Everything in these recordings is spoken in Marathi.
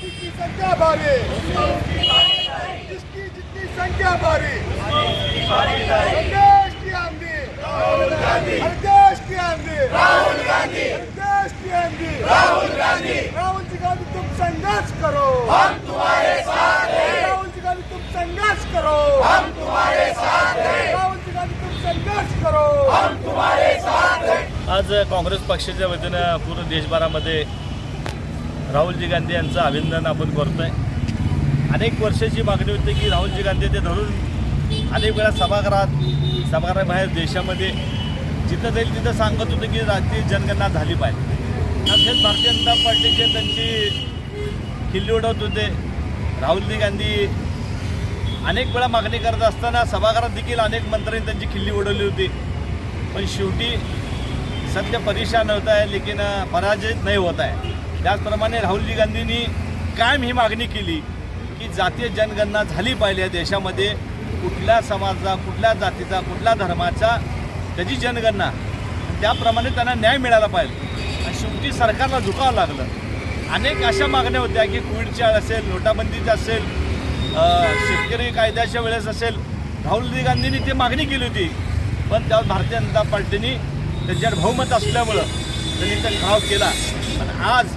जितनी संख्या भारी जिसकी जितनी संख्या भारी देश की आंधी राहुल गांधी देश की आंधी राहुल गांधी देश की आंधी राहुल गांधी राहुल जी गांधी तुम संघर्ष करो। हम तुम्हारे साथ हैं राहुल जी गांधी तुम संघर्ष करो। हम तुम्हारे साथ हैं राहुल जी गांधी तुम संघर्ष करो। हम तुम्हारे साथ हैं आज काँग्रेस पक्षाच्या वतीनं पूर्ण देशभरामध्ये राहुलजी गांधी यांचं अभिनंदन आपण करतो आहे अनेक वर्षाची मागणी होती की राहुलजी गांधी ते धरून अनेक वेळा सभागृहात सभागृहाबाहेर देशामध्ये जिथं जाईल तिथं सांगत होतं की राष्ट्रीय जनगणना झाली पाहिजे. तसेच भारतीय जनता पार्टीचे त्यांची खिल्ली उडवत होते. राहुलजी गांधी अनेक वेळा मागणी करत असताना सभागृहात देखील अनेक मंत्र्यांनी त्यांची खिल्ली उडवली होती. पण शेवटी सत्य परेशान होत आहे लेकिन पराजित नाही होत आहे. त्याचप्रमाणे राहुलजी गांधींनी कायम ही मागणी केली की जातीय जनगणना झाली पाहिजे या देशामध्ये. कुठल्या समाजाचा कुठल्या जातीचा कुठल्या धर्माचा त्याची जनगणना. त्याप्रमाणे त्यांना न्याय मिळाला पाहिजे. आणि शेवटी सरकारला झुकावं लागलं. अनेक अशा मागण्या होत्या की कोविडच्या असेल नोटाबंदीच्या असेल शेतकरी कायद्याच्या वेळेस असेल. राहुलजी गांधींनी ती मागणी केली होती. पण त्यावर भारतीय जनता पार्टीने त्यांच्यावर बहुमत असल्यामुळं त्यांनी त्या ठराव केला. पण आज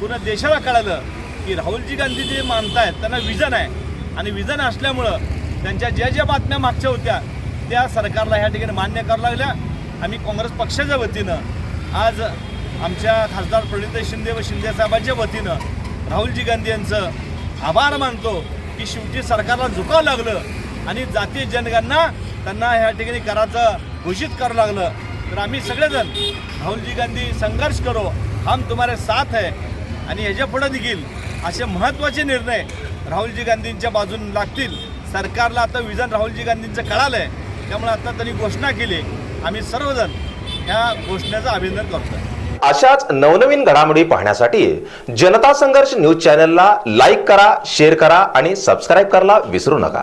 पूर्ण देशाला कळालं की राहुलजी गांधी जे मानतायत त्यांना विजन आहे. आणि विजन असल्यामुळं त्यांच्या ज्या ज्या बातम्या मागच्या होत्या त्या सरकारला ह्या ठिकाणी मान्य करावं लागल्या. आम्ही काँग्रेस पक्षाच्या वतीनं आज आमच्या खासदार प्रणित शिंदे व शिंदे साहेबांच्या वतीनं राहुलजी गांधी यांचं आभार मानतो की शेवटी सरकारला झुकावं लागलं आणि जातीय जनगणना त्यांना ह्या ठिकाणी करायचं घोषित करावं लागलं. तर आम्ही सगळेजण राहुलजी गांधी संघर्ष करो. हम तुम्हारे साथ है. आणि ह्याच्या पुढे देखील असे महत्त्वाचे निर्णय राहुलजी गांधींच्या बाजून लागतील. सरकारला आता विजन राहुलजी गांधींचं कळालं आहे त्यामुळे आता त्यांनी घोषणा केली. आम्ही सर्वजण ह्या घोषणेचं अभिनंदन करतो अशाच नवनवीन घडामोडी पाहण्यासाठी जनता संघर्ष न्यूज चॅनलला लाईक करा शेअर करा आणि सबस्क्राईब करायला विसरू नका.